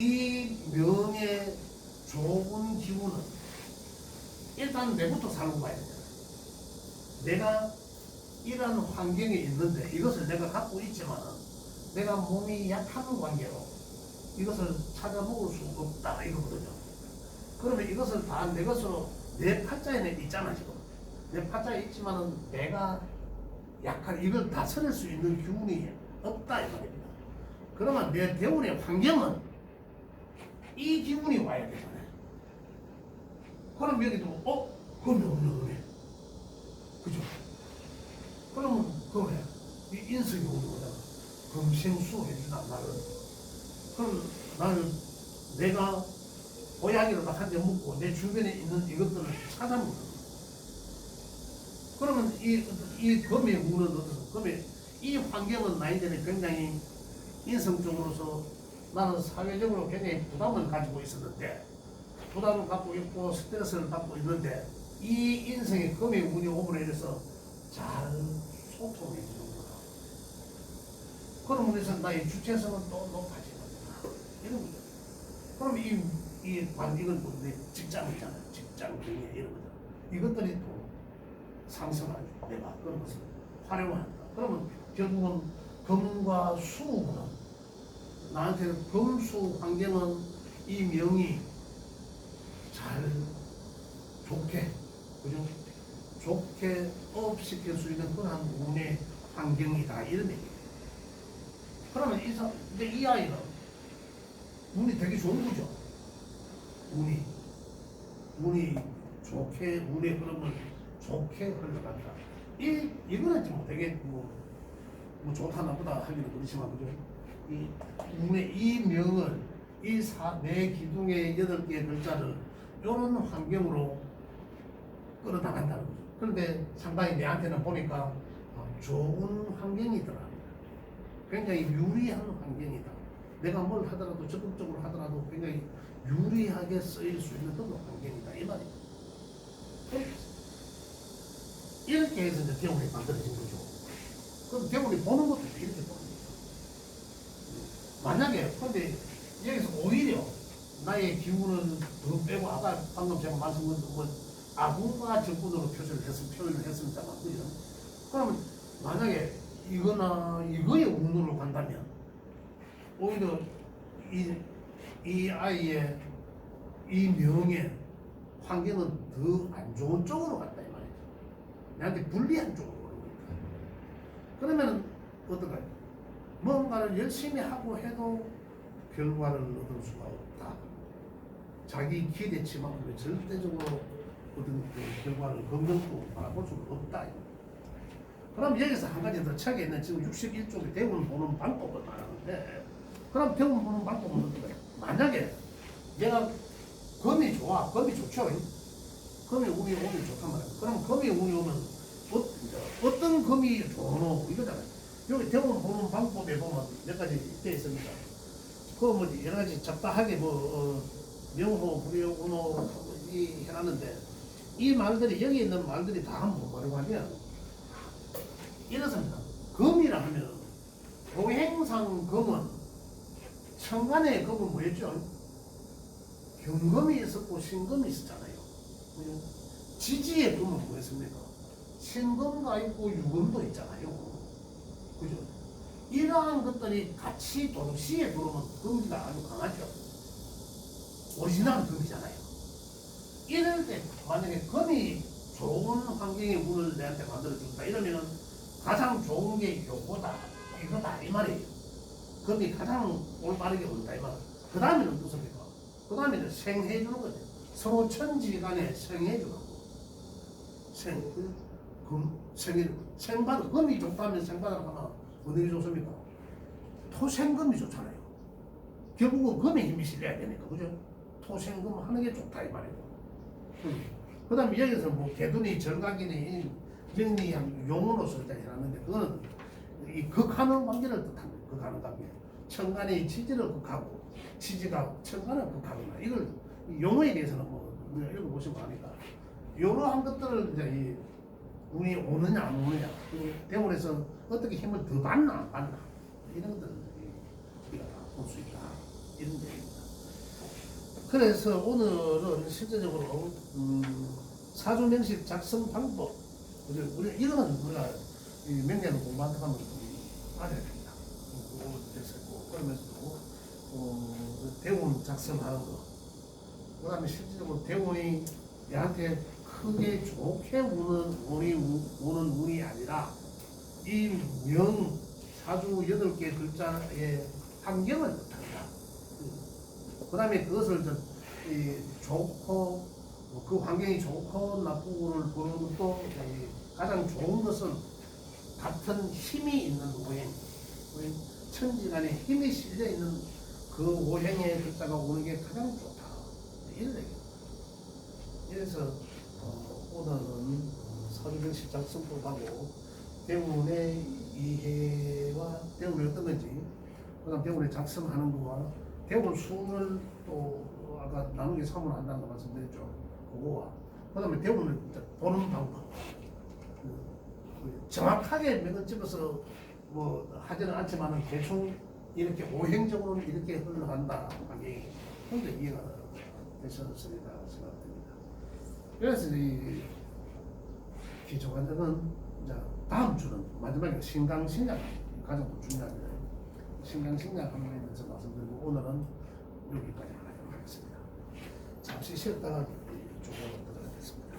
이 명의 좋은 기운은 일단 내부터 살고 가야 되잖아. 내가 이런 환경에 있는데 이것을 내가 갖고 있지만 내가 몸이 약한 관계로 이것을 찾아 먹을 수 없다 이거거든요. 그러면 이것을 다 내 것으로 내 팔자에 내 있잖아 지금. 내 팔자에 있지만은 내가 약한 이걸 다스릴 수 있는 기운이 없다 이 말입니다. 그러면 내 대운의 환경은 이 기분이 와야 되잖아요. 그럼 여기 도 어? 그럼 없는 거네. 그죠? 그러면 그거야. 이 인석이 오는 거잖아. 금생수 해주나 나를. 그럼 나는 내가 고양이로도 한대 먹고 내 주변에 있는 이것들을 찾아먹는 거야. 그러면 이, 이 금의 운은 어떠서? 금의 이 환경은 나이들이 굉장히 인성적으로서 나는 사회적으로 굉장히 부담을 가지고 있었는데 부담을 갖고 있고 스트레스를 받고 있는데 이 인생의 금의 운이 오므로 인해서 잘 소통해 주는 거다. 그럼 그래서 나의 주체성은 또 높아지는 거다. 이런 거죠. 그럼 이, 이, 관- 이건 뭐, 내 직장이잖아요. 직장 경에 이런 거죠. 이것들이 또 상승하죠. 내가 그런 것을 활용한다. 그러면 결국은 금과 수는 나 한테 금수 환경은 이 명이 잘 좋게 그죠? 좋게 업시킬 수 있는 그러한 운의 환경이다 이런 얘기예요. 그러면 이, 사, 근데 이 아이는 운이 되게 좋은 거죠. 운이 운이 좋게 운의 흐름을 좋게 흘러간다. 이 이거는 좀 되게 뭐, 뭐 좋다 나쁘다 하기는 그렇지만 그죠? 이 이 명을 이사내 기둥의 여덟 개의 글자를 이런 환경으로 끌어나간다는 거죠. 그런데 상당히 내한테는 보니까 어, 좋은 환경이더라. 굉장히 유리한 환경이다. 내가 뭘 하더라도 적극적으로 하더라도 굉장히 유리하게 쓰일 수 있는 그런 환경이다 이 말이죠. 이렇게 해서 이제 대운이 만들어진 거죠. 그럼 대운이 보는 것도 이렇게 보는. 만약에 근데 여기서 오히려 나의 기운을 더 빼고 아까 방금 제가 말씀드린 뭐 아군과 적군으로 표시를 했으면 표현을 했습니다만 그죠? 그러면 만약에 이거나 이거의 운으로 간다면 오히려 이, 이 아이의 이 명의 환경은 더 안 좋은 쪽으로 간다 이 말이죠. 내한테 불리한 쪽으로 오는 거니까. 그러면 어떨까요? 뭔가를 열심히 하고 해도 결과를 얻을 수가 없다. 자기 기대치만큼의 절대적으로 얻은 그 결과를 긍정적으로 바라볼 수는 없다. 그럼 여기서 한 가지 더 책에 있는 지금 61쪽의 대운 보는 방법을 말하는데 그럼 대운 보는 방법은 어떨까요? 만약에 내가 금이 좋아, 금이 좋죠. 금이 운이 오면 좋단 말이야. 그럼 금이 운이 오면 어, 어떤 금이 좋노 이거잖아요. 여기 대운 보는 방법에 보면 몇 가지 되어 있습니다. 그뭐 여러 가지 적당하게 뭐 어, 명호, 불효, 운호 이 해놨는데 이 말들이 여기 있는 말들이 다 한번 뭐라고 하면 이렇습니다. 금이라 하면 도행상 금은 천간의 금은 뭐였죠? 경금이 있었고 신금이 있었잖아요. 지지의 금은 뭐였습니까? 신금도 있고 유금도 있잖아요. 그죠? 이러한 것들이 같이 동시에 들어오면 금기가 아주 강하죠. 오리지널 금이잖아요. 이럴 때 만약에 금이 좋은 환경의 운을 내한테 만들어준다 이러면은 가장 좋은 게 요거다 이거다 이 말이에요. 금이 가장 올바르게 온다 이 말. 그 다음에는 무엇입니까? 그 다음에는 생해 주는 거죠. 서로 천지 간에 생해 주는 거. 생, 금, 생일, 생바다, 금이 좋다면 생바다를 하나 어느 게 좋습니까? 토생금이 좋잖아요. 결국은 금에 힘이 실려야 되니까, 그죠? 토생금 하는 게 좋다, 이 말이고. 그 다음에 여기서 뭐 개둔이 절각이니 영리한 용어로 쓸때 해놨는데, 그거는 이 극하는 관계를 뜻합니다. 극하는 관계. 천간의 치지를 극하고, 치지가 천간을 극하거나, 이걸 이 용어에 대해서는 뭐, 읽어보시면 아니까. 이러한 것들을 이제 이 운이 오느냐 안 오느냐 그 대원에서 어떻게 힘을 더 받나 안 받나 이런 것들을 우리가 볼수 있다 이런 얘기입니다. 그래서 오늘은 실제적으로 음, 사주 명식 작성 방법 우리 이거는 우리가 이 명예를 공부한다 하면 이 알아야 됩니다. 그거 됐었고 그러면서 어, 대운 작성하는 거. 그다음에 실질적으로 대운이 얘한테 크게 좋게 우는 운이 우- 우는 운이 아니라 이 명 사주 여덟 개 글자의 환경을 뜻한다. 그 다음에 그것을 저, 이, 좋고 뭐그 환경이 좋고 나쁘고를 보는 것도 이, 가장 좋은 것은 같은 힘이 있는 오행 천지간에 힘이 실려 있는 그 오행의 글자가 오는 게 가장 좋다. 이런 얘기. 그래서 어, 오늘은 사주정식 작성법하고 대운의 이해와 대운이 어떤 건지, 그다음 대운의 작성하는 거와 대운 수를 또 아까 나누기 3을 한다는 거 말씀드렸죠. 그거와 그다음에 이제 보는 방법. 그, 그 정확하게 몇번 집어서 뭐 하지는 않지만은 대충 이렇게 오행적으로는 이렇게 흘러간다 하게 근데 이해가 되셨으리라 생각됩니다. 그래서 이 기초관절은 이제 다음 주는 마지막에 신강 신약 가장 또 중요합니다. 신강 신약 하는 대해서 말씀드리고 오늘은 여기까지 하도록 하겠습니다. 잠시 쉬었다가 조금 들어가겠습니다.